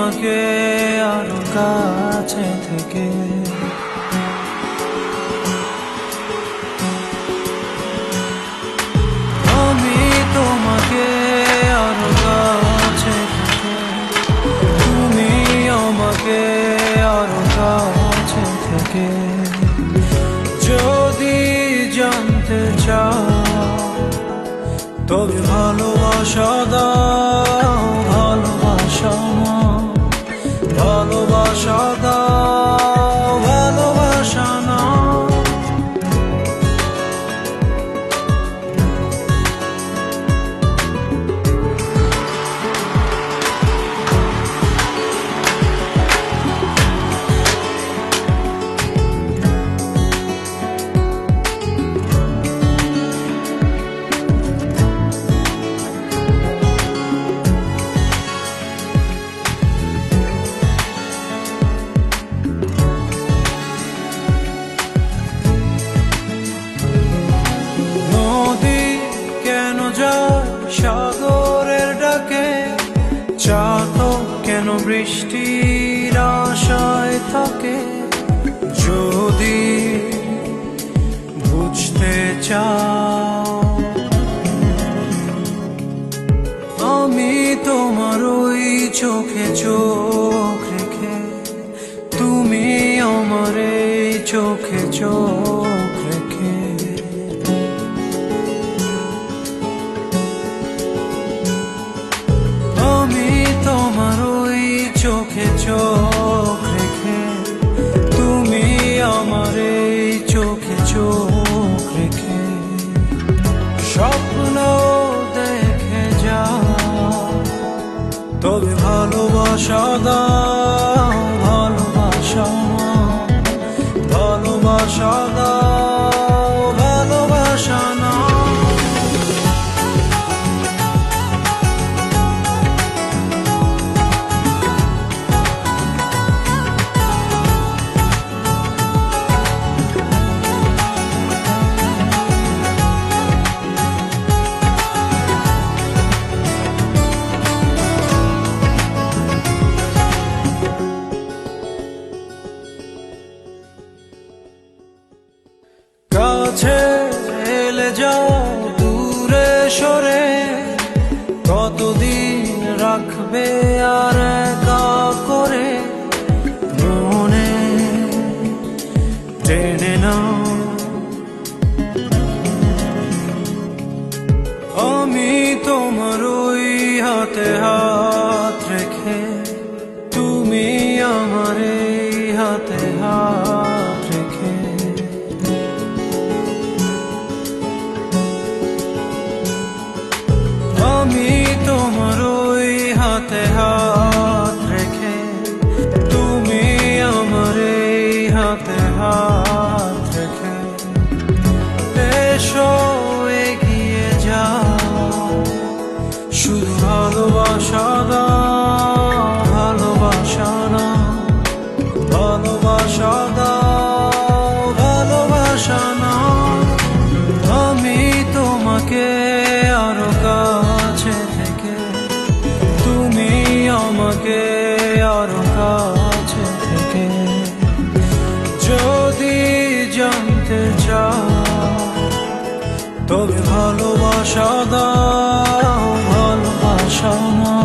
আমাকে আরও কাছে থেকে। আমি তোমাকে আরও কাছে থেকে। তুমি আমাকে আরও কাছে থেকে। যদি জানতে চাও, তবে ভালোবাসা দাও। বৃষ্টির আশায় থাকে, যদি বুঝতে চাও। আমি তোমার ওই চোখে চোখ রেখে, তুমি আমার এই চোখে চোখ চোখে চোখ রেখে, তুমি আমার এই চোখে চোখ রেখে, স্বপ্ন দেখে যা তবে ভালোবাসা দাও। রাখবে আর একা করে মনে টেনে নাও। আমি তোমার ওই হাতে হাত রেখে তুমি আমার এই হাতে হাত হাতে রেখে তুমি আমার এই হাতে হাত রেখে এসো এগিয়ে যাও। শুধু ভালোবাসা ভালোবাসা দাও ভালোবাসা না